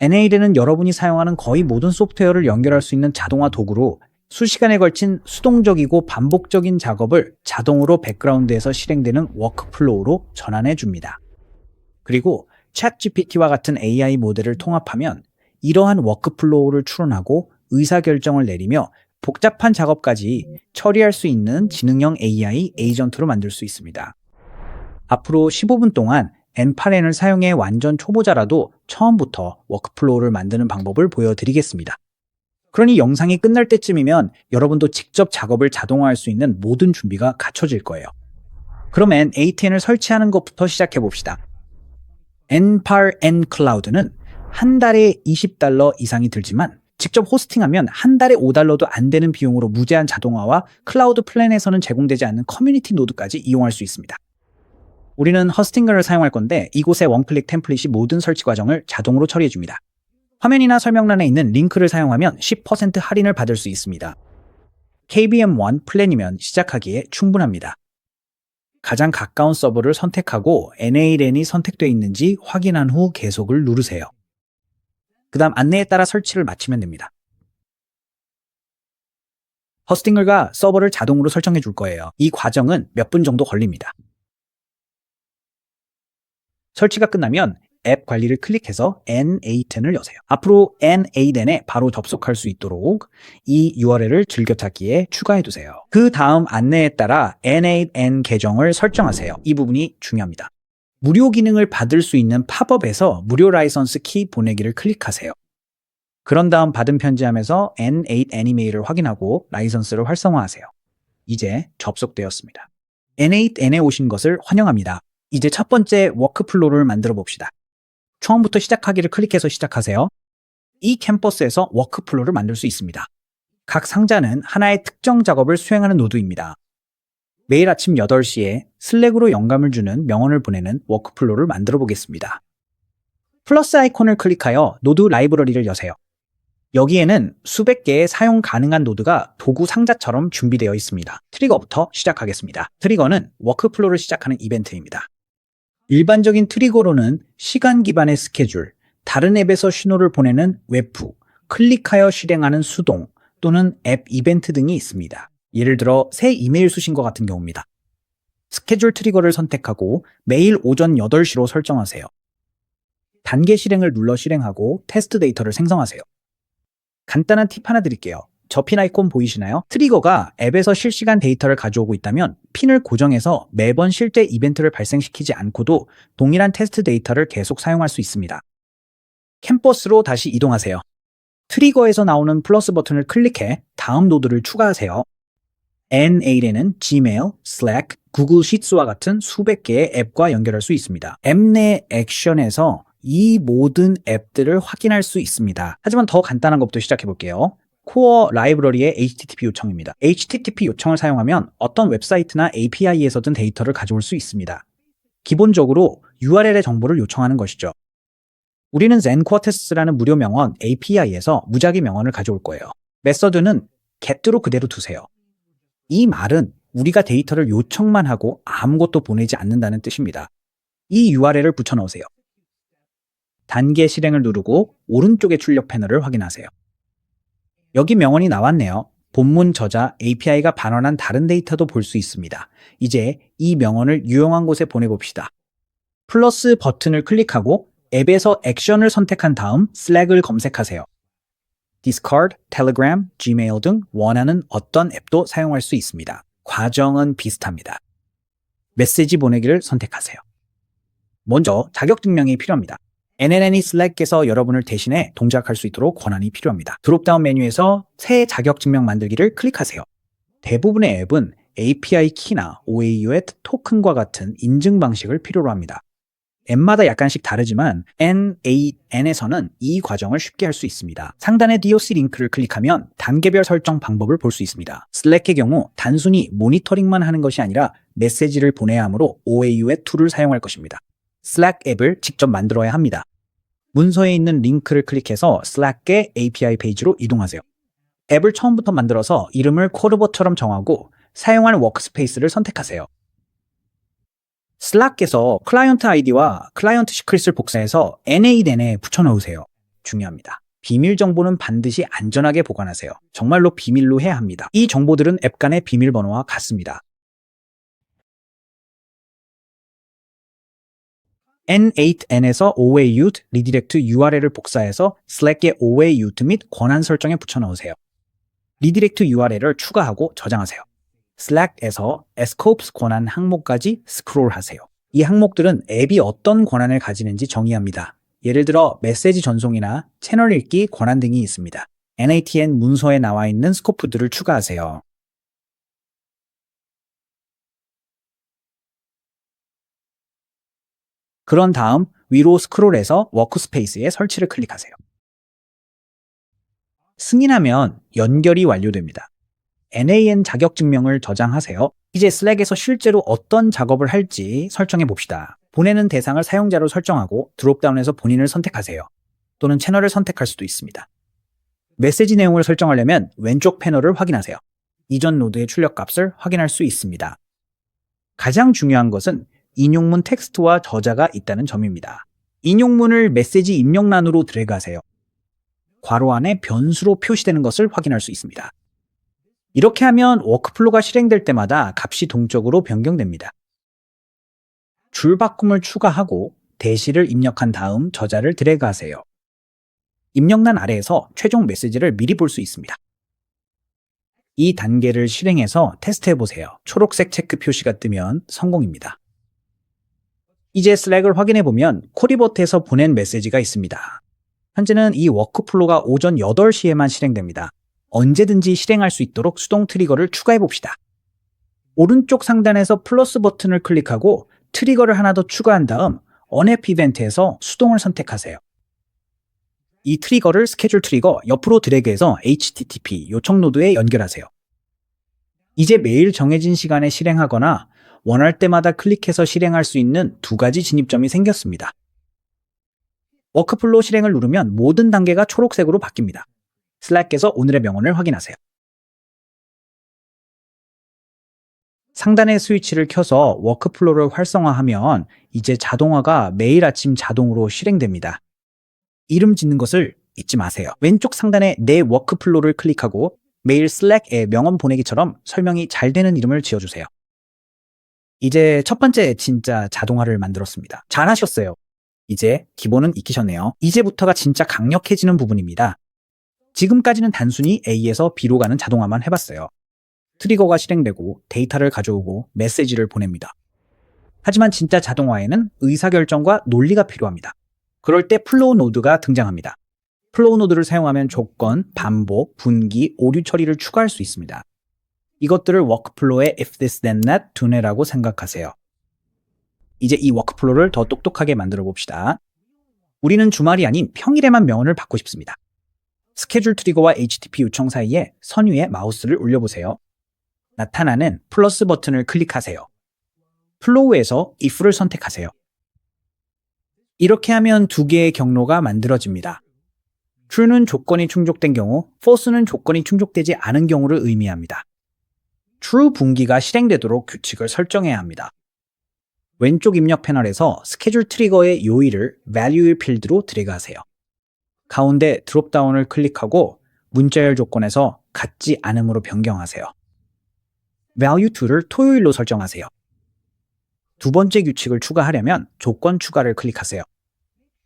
N8는 여러분이 사용하는 거의 모든 소프트웨어를 연결할 수 있는 자동화 도구로 수시간에 걸친 수동적이고 반복적인 작업을 자동으로 백그라운드에서 실행되는 워크플로우로 전환해 줍니다. 그리고 챗GPT와 같은 AI 모델을 통합하면 이러한 워크플로우를 추론하고 의사결정을 내리며 복잡한 작업까지 처리할 수 있는 지능형 AI 에이전트로 만들 수 있습니다. 앞으로 15분 동안 N8N을 사용해 완전 초보자라도 처음부터 워크플로우를 만드는 방법을 보여드리겠습니다. 그러니 영상이 끝날 때쯤이면 여러분도 직접 작업을 자동화할 수 있는 모든 준비가 갖춰질 거예요. 그러면 ATN을 설치하는 것부터 시작해 봅시다. N8N 클라우드는 한 달에 20달러 이상이 들지만 직접 호스팅하면 한 달에 5달러도 안 되는 비용으로 무제한 자동화와 클라우드 플랜에서는 제공되지 않는 커뮤니티 노드까지 이용할 수 있습니다. 우리는 허스팅글을 사용할 건데 이곳의 원클릭 템플릿이 모든 설치 과정을 자동으로 처리해 줍니다. 화면이나 설명란에 있는 링크를 사용하면 10% 할인을 받을 수 있습니다. KBM1 플랜이면 시작하기에 충분합니다. 가장 가까운 서버를 선택하고 NALN이 선택되어 있는지 확인한 후 계속을 누르세요. 그 다음 안내에 따라 설치를 마치면 됩니다. 허스팅글과 서버를 자동으로 설정해 줄 거예요. 이 과정은 몇 분 정도 걸립니다. 설치가 끝나면 앱 관리를 클릭해서 N8N을 여세요. 앞으로 N8N에 바로 접속할 수 있도록 이 URL을 즐겨찾기에 추가해두세요. 그 다음 안내에 따라 N8N 계정을 설정하세요. 이 부분이 중요합니다. 무료 기능을 받을 수 있는 팝업에서 무료 라이선스 키 보내기를 클릭하세요. 그런 다음 받은 편지함에서 N8N 이메일을 확인하고 라이선스를 활성화하세요. 이제 접속되었습니다. N8N에 오신 것을 환영합니다. 이제 첫 번째 워크플로우를 만들어 봅시다. 처음부터 시작하기를 클릭해서 시작하세요. 이 캠퍼스에서 워크플로우를 만들 수 있습니다. 각 상자는 하나의 특정 작업을 수행하는 노드입니다. 매일 아침 8시에 슬랙으로 영감을 주는 명언을 보내는 워크플로우를 만들어 보겠습니다. 플러스 아이콘을 클릭하여 노드 라이브러리를 여세요. 여기에는 수백 개의 사용 가능한 노드가 도구 상자처럼 준비되어 있습니다. 트리거부터 시작하겠습니다. 트리거는 워크플로우를 시작하는 이벤트입니다. 일반적인 트리거로는 시간 기반의 스케줄, 다른 앱에서 신호를 보내는 웹프, 클릭하여 실행하는 수동 또는 앱 이벤트 등이 있습니다. 예를 들어 새 이메일 수신과 같은 경우입니다. 스케줄 트리거를 선택하고 매일 오전 8시로 설정하세요. 단계 실행을 눌러 실행하고 테스트 데이터를 생성하세요. 간단한 팁 하나 드릴게요. 저 핀 아이콘 보이시나요? 트리거가 앱에서 실시간 데이터를 가져오고 있다면 핀을 고정해서 매번 실제 이벤트를 발생시키지 않고도 동일한 테스트 데이터를 계속 사용할 수 있습니다. 캠퍼스로 다시 이동하세요. 트리거에서 나오는 플러스 버튼을 클릭해 다음 노드를 추가하세요. N8에는 Gmail, Slack, 구글 시트와 같은 수백 개의 앱과 연결할 수 있습니다. 앱 내 액션에서 이 모든 앱들을 확인할 수 있습니다. 하지만 더 간단한 것부터 시작해 볼게요. 코어 라이브러리의 HTTP 요청입니다. HTTP 요청을 사용하면 어떤 웹사이트나 API에서든 데이터를 가져올 수 있습니다. 기본적으로 URL의 정보를 요청하는 것이죠. 우리는 zenquartes라는 무료 명언 API에서 무작위 명언을 가져올 거예요. 메서드는 get로 그대로 두세요. 이 말은 우리가 데이터를 요청만 하고 아무것도 보내지 않는다는 뜻입니다. 이 URL을 붙여 넣으세요. 단계 실행을 누르고 오른쪽의 출력 패널을 확인하세요. 여기 명언이 나왔네요. 본문 저자 API가 반환한 다른 데이터도 볼 수 있습니다. 이제 이 명언을 유용한 곳에 보내봅시다. 플러스 버튼을 클릭하고 앱에서 액션을 선택한 다음 슬랙을 검색하세요. Discord, Telegram, Gmail 등 원하는 어떤 앱도 사용할 수 있습니다. 과정은 비슷합니다. 메시지 보내기를 선택하세요. 먼저 자격증명이 필요합니다. NNN이 슬랙에서 여러분을 대신해 동작할 수 있도록 권한이 필요합니다. 드롭다운 메뉴에서 새 자격증명 만들기를 클릭하세요. 대부분의 앱은 API 키나 OAu의 토큰과 같은 인증 방식을 필요로 합니다. 앱마다 약간씩 다르지만 N8N에서는 이 과정을 쉽게 할 수 있습니다. 상단의 DOC 링크를 클릭하면 단계별 설정 방법을 볼 수 있습니다. 슬랙의 경우 단순히 모니터링만 하는 것이 아니라 메시지를 보내야 하므로 OAu의 툴을 사용할 것입니다. 슬랙 앱을 직접 만들어야 합니다. 문서에 있는 링크를 클릭해서 슬랙의 API 페이지로 이동하세요. 앱을 처음부터 만들어서 이름을 쿼르버처럼 정하고 사용할 워크스페이스를 선택하세요. 슬랙에서 클라이언트 아이디와 클라이언트 시크릿을 복사해서 N8N에 붙여넣으세요. 중요합니다. 비밀 정보는 반드시 안전하게 보관하세요. 정말로 비밀로 해야 합니다. 이 정보들은 앱 간의 비밀번호와 같습니다. N8N에서 OAUT 리디렉트 URL을 복사해서 Slack의 OAUT 및 권한 설정에 붙여넣으세요. 리디렉트 URL을 추가하고 저장하세요. Slack에서 Scopes 권한 항목까지 스크롤하세요. 이 항목들은 앱이 어떤 권한을 가지는지 정의합니다. 예를 들어 메시지 전송이나 채널 읽기 권한 등이 있습니다. NATN 문서에 나와 있는 스코프들을 추가하세요. 그런 다음 위로 스크롤해서 워크스페이스에 설치를 클릭하세요. 승인하면 연결이 완료됩니다. NAN 자격 증명을 저장하세요. 이제 슬랙에서 실제로 어떤 작업을 할지 설정해 봅시다. 보내는 대상을 사용자로 설정하고 드롭다운에서 본인을 선택하세요. 또는 채널을 선택할 수도 있습니다. 메시지 내용을 설정하려면 왼쪽 패널을 확인하세요. 이전 노드의 출력 값을 확인할 수 있습니다. 가장 중요한 것은 인용문 텍스트와 저자가 있다는 점입니다. 인용문을 메시지 입력란으로 드래그하세요. 괄호 안에 변수로 표시되는 것을 확인할 수 있습니다. 이렇게 하면 워크플로가 실행될 때마다 값이 동적으로 변경됩니다. 줄 바꿈을 추가하고 대시를 입력한 다음 저자를 드래그하세요. 입력란 아래에서 최종 메시지를 미리 볼 수 있습니다. 이 단계를 실행해서 테스트해 보세요. 초록색 체크 표시가 뜨면 성공입니다. 이제 슬랙을 확인해 보면 코리버트에서 보낸 메시지가 있습니다. 현재는 이 워크플로가 오전 8시에만 실행됩니다. 언제든지 실행할 수 있도록 수동 트리거를 추가해 봅시다. 오른쪽 상단에서 플러스 버튼을 클릭하고 트리거를 하나 더 추가한 다음 언앱 이벤트에서 수동을 선택하세요. 이 트리거를 스케줄 트리거 옆으로 드래그해서 HTTP 요청 노드에 연결하세요. 이제 매일 정해진 시간에 실행하거나 원할 때마다 클릭해서 실행할 수 있는 두 가지 진입점이 생겼습니다. 워크플로우 실행을 누르면 모든 단계가 초록색으로 바뀝니다. 슬랙에서 오늘의 명언을 확인하세요. 상단의 스위치를 켜서 워크플로우를 활성화하면 이제 자동화가 매일 아침 자동으로 실행됩니다. 이름 짓는 것을 잊지 마세요. 왼쪽 상단에 내 워크플로우를 클릭하고 매일 슬랙에 명언 보내기처럼 설명이 잘 되는 이름을 지어주세요. 이제 첫 번째 진짜 자동화를 만들었습니다. 잘하셨어요. 이제 기본은 익히셨네요. 이제부터가 진짜 강력해지는 부분입니다. 지금까지는 단순히 A에서 B로 가는 자동화만 해봤어요. 트리거가 실행되고 데이터를 가져오고 메시지를 보냅니다. 하지만 진짜 자동화에는 의사결정과 논리가 필요합니다. 그럴 때 플로우 노드가 등장합니다. 플로우 노드를 사용하면 조건, 반복, 분기, 오류 처리를 추가할 수 있습니다. 이것들을 워크플로우의 if this then that 두뇌라고 생각하세요. 이제 이 워크플로우를 더 똑똑하게 만들어 봅시다. 우리는 주말이 아닌 평일에만 명언을 받고 싶습니다. 스케줄 트리거와 HTTP 요청 사이에 선 위에 마우스를 올려보세요. 나타나는 플러스 버튼을 클릭하세요. 플로우에서 if를 선택하세요. 이렇게 하면 두 개의 경로가 만들어집니다. True는 조건이 충족된 경우, false는 조건이 충족되지 않은 경우를 의미합니다. true 분기가 실행되도록 규칙을 설정해야 합니다. 왼쪽 입력 패널에서 스케줄 트리거의 요일을 value 필드로 드래그하세요. 가운데 드롭다운을 클릭하고 문자열 조건에서 같지 않음으로 변경하세요. value 2를 토요일로 설정하세요. 두 번째 규칙을 추가하려면 조건 추가를 클릭하세요.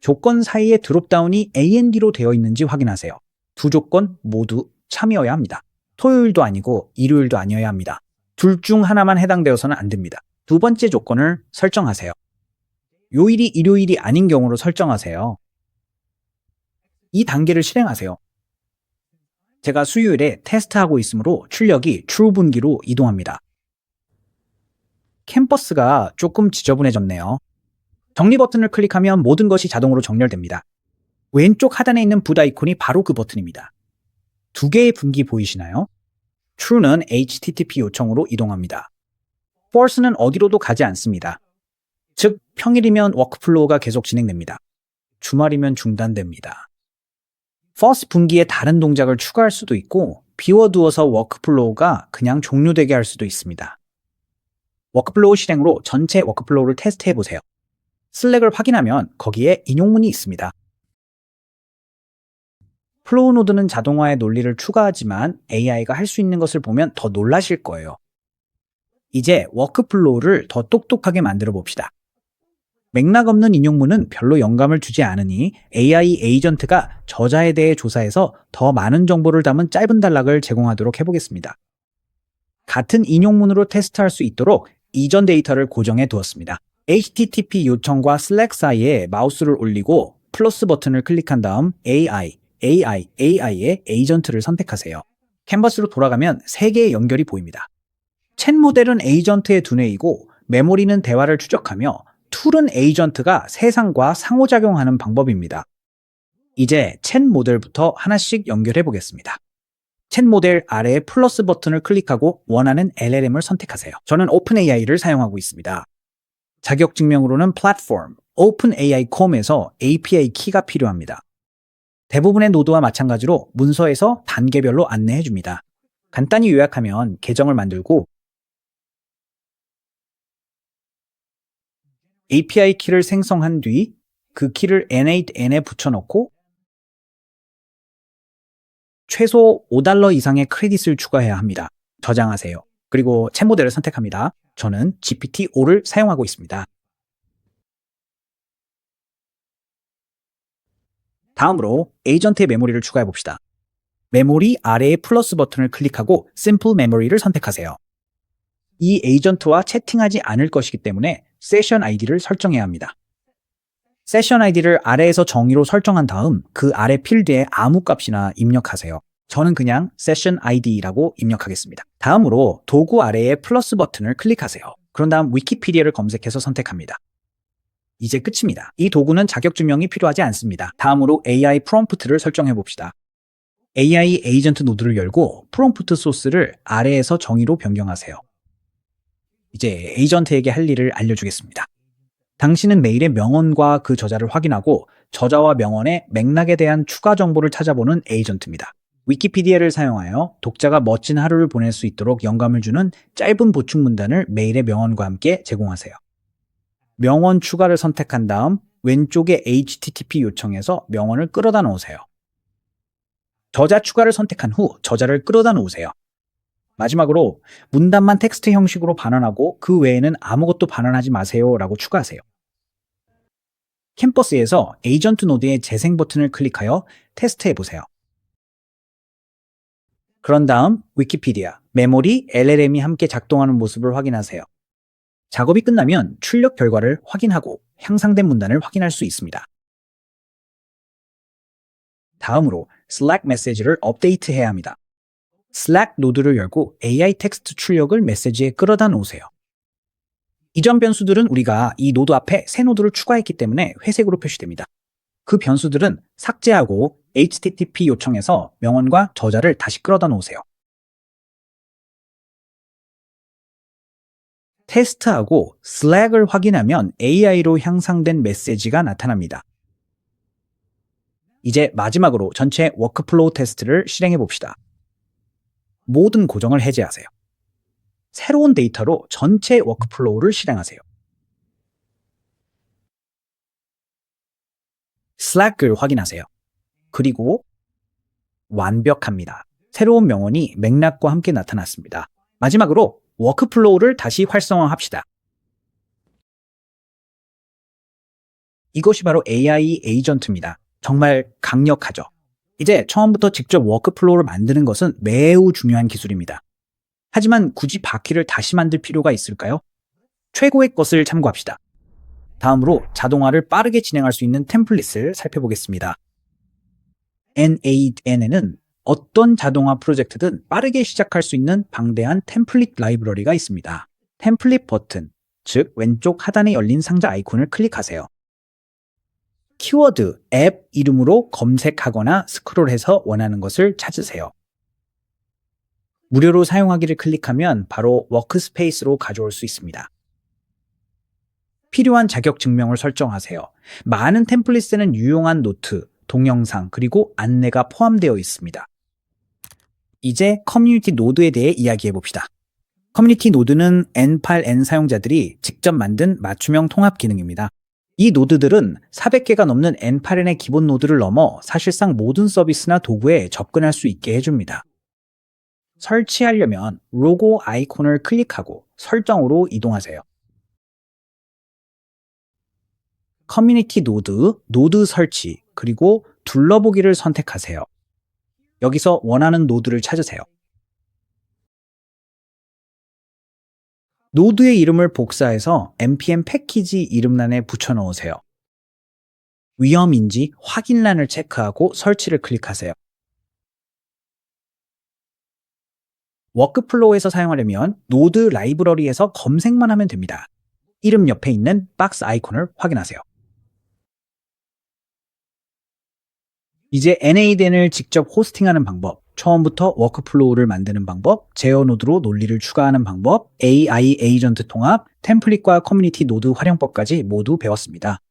조건 사이에 드롭다운이 AND로 되어 있는지 확인하세요. 두 조건 모두 참여해야 합니다. 토요일도 아니고 일요일도 아니어야 합니다. 둘 중 하나만 해당되어서는 안 됩니다. 두 번째 조건을 설정하세요. 요일이 일요일이 아닌 경우로 설정하세요. 이 단계를 실행하세요. 제가 수요일에 테스트하고 있으므로 출력이 true 분기로 이동합니다. 캠퍼스가 조금 지저분해졌네요. 정리 버튼을 클릭하면 모든 것이 자동으로 정렬됩니다. 왼쪽 하단에 있는 붓 아이콘이 바로 그 버튼입니다. 두 개의 분기 보이시나요? true는 HTTP 요청으로 이동합니다. false는 어디로도 가지 않습니다. 즉, 평일이면 워크플로우가 계속 진행됩니다. 주말이면 중단됩니다. false 분기에 다른 동작을 추가할 수도 있고, 비워두어서 워크플로우가 그냥 종료되게 할 수도 있습니다. 워크플로우 실행으로 전체 워크플로우를 테스트해 보세요. 슬랙을 확인하면 거기에 인용문이 있습니다. 플로우 노드는 자동화의 논리를 추가하지만 AI가 할 수 있는 것을 보면 더 놀라실 거예요. 이제 워크플로우를 더 똑똑하게 만들어 봅시다. 맥락 없는 인용문은 별로 영감을 주지 않으니 AI 에이전트가 저자에 대해 조사해서 더 많은 정보를 담은 짧은 단락을 제공하도록 해보겠습니다. 같은 인용문으로 테스트할 수 있도록 이전 데이터를 고정해 두었습니다. HTTP 요청과 Slack 사이에 마우스를 올리고 플러스 버튼을 클릭한 다음 AI, AI, AI의 에이전트를 선택하세요. 캔버스로 돌아가면 3개의 연결이 보입니다. 챗 모델은 에이전트의 두뇌이고 메모리는 대화를 추적하며 툴은 에이전트가 세상과 상호작용하는 방법입니다. 이제 챗 모델부터 하나씩 연결해 보겠습니다. 챗 모델 아래의 플러스 버튼을 클릭하고 원하는 LLM을 선택하세요. 저는 OpenAI를 사용하고 있습니다. 자격 증명으로는 플랫폼 OpenAI.com에서 API 키가 필요합니다. 대부분의 노드와 마찬가지로 문서에서 단계별로 안내해 줍니다. 간단히 요약하면 계정을 만들고 API 키를 생성한 뒤 그 키를 N8N에 붙여넣고 최소 5달러 이상의 크레딧을 추가해야 합니다. 저장하세요. 그리고 챗 모델을 선택합니다. 저는 GPT-5를 사용하고 있습니다. 다음으로 에이전트의 메모리를 추가해 봅시다. 메모리 아래의 플러스 버튼을 클릭하고 Simple Memory를 선택하세요. 이 에이전트와 채팅하지 않을 것이기 때문에 세션 아이디를 설정해야 합니다. 세션 아이디를 아래에서 정의로 설정한 다음 그 아래 필드에 아무 값이나 입력하세요. 저는 그냥 세션 아이디라고 입력하겠습니다. 다음으로 도구 아래의 플러스 버튼을 클릭하세요. 그런 다음 위키피디아를 검색해서 선택합니다. 이제 끝입니다. 이 도구는 자격 증명이 필요하지 않습니다. 다음으로 AI 프롬프트를 설정해 봅시다. AI 에이전트 노드를 열고 프롬프트 소스를 아래에서 정의로 변경하세요. 이제 에이전트에게 할 일을 알려주겠습니다. 당신은 메일의 명언과 그 저자를 확인하고 저자와 명언의 맥락에 대한 추가 정보를 찾아보는 에이전트입니다. 위키피디아를 사용하여 독자가 멋진 하루를 보낼 수 있도록 영감을 주는 짧은 보충 문단을 메일의 명언과 함께 제공하세요. 명언 추가를 선택한 다음 왼쪽에 HTTP 요청에서 명언을 끌어다 놓으세요. 저자 추가를 선택한 후 저자를 끌어다 놓으세요. 마지막으로 문단만 텍스트 형식으로 반환하고 그 외에는 아무것도 반환하지 마세요 라고 추가하세요. 캠퍼스에서 에이전트 노드의 재생 버튼을 클릭하여 테스트해 보세요. 그런 다음 위키피디아, 메모리, LLM이 함께 작동하는 모습을 확인하세요. 작업이 끝나면 출력 결과를 확인하고 향상된 문단을 확인할 수 있습니다. 다음으로 Slack 메시지를 업데이트해야 합니다. Slack 노드를 열고 AI 텍스트 출력을 메시지에 끌어다 놓으세요. 이전 변수들은 우리가 이 노드 앞에 새 노드를 추가했기 때문에 회색으로 표시됩니다. 그 변수들은 삭제하고 HTTP 요청에서 명언과 저자를 다시 끌어다 놓으세요. 테스트하고 Slack을 확인하면 AI로 향상된 메시지가 나타납니다. 이제 마지막으로 전체 워크플로우 테스트를 실행해 봅시다. 모든 고정을 해제하세요. 새로운 데이터로 전체 워크플로우를 실행하세요. Slack을 확인하세요. 그리고 완벽합니다. 새로운 명언이 맥락과 함께 나타났습니다. 마지막으로 워크플로우를 다시 활성화합시다. 이것이 바로 AI 에이전트입니다. 정말 강력하죠. 이제 처음부터 직접 워크플로우를 만드는 것은 매우 중요한 기술입니다. 하지만 굳이 바퀴를 다시 만들 필요가 있을까요? 최고의 것을 참고합시다. 다음으로 자동화를 빠르게 진행할 수 있는 템플릿을 살펴보겠습니다. N8N에는 어떤 자동화 프로젝트든 빠르게 시작할 수 있는 방대한 템플릿 라이브러리가 있습니다. 템플릿 버튼, 즉 왼쪽 하단에 열린 상자 아이콘을 클릭하세요. 키워드, 앱 이름으로 검색하거나 스크롤해서 원하는 것을 찾으세요. 무료로 사용하기를 클릭하면 바로 워크스페이스로 가져올 수 있습니다. 필요한 자격 증명을 설정하세요. 많은 템플릿에는 유용한 노트, 동영상, 그리고 안내가 포함되어 있습니다. 이제 커뮤니티 노드에 대해 이야기해 봅시다. 커뮤니티 노드는 N8N 사용자들이 직접 만든 맞춤형 통합 기능입니다. 이 노드들은 400개가 넘는 N8N의 기본 노드를 넘어 사실상 모든 서비스나 도구에 접근할 수 있게 해줍니다. 설치하려면 로고 아이콘을 클릭하고 설정으로 이동하세요. 커뮤니티 노드, 노드 설치, 그리고 둘러보기를 선택하세요. 여기서 원하는 노드를 찾으세요. 노드의 이름을 복사해서 npm 패키지 이름란에 붙여 넣으세요. 위험인지 확인란을 체크하고 설치를 클릭하세요. 워크플로우에서 사용하려면 노드 라이브러리에서 검색만 하면 됩니다. 이름 옆에 있는 박스 아이콘을 확인하세요. 이제 NADN을 직접 호스팅하는 방법, 처음부터 워크플로우를 만드는 방법, 제어 노드로 논리를 추가하는 방법, AI 에이전트 통합, 템플릿과 커뮤니티 노드 활용법까지 모두 배웠습니다.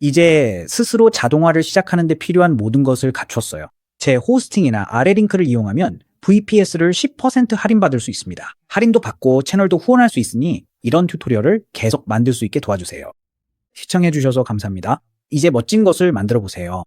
이제 스스로 자동화를 시작하는 데 필요한 모든 것을 갖췄어요. 제 호스팅이나 아래 링크를 이용하면 VPS를 10% 할인받을 수 있습니다. 할인도 받고 채널도 후원할 수 있으니 이런 튜토리얼을 계속 만들 수 있게 도와주세요. 시청해주셔서 감사합니다. 이제 멋진 것을 만들어 보세요.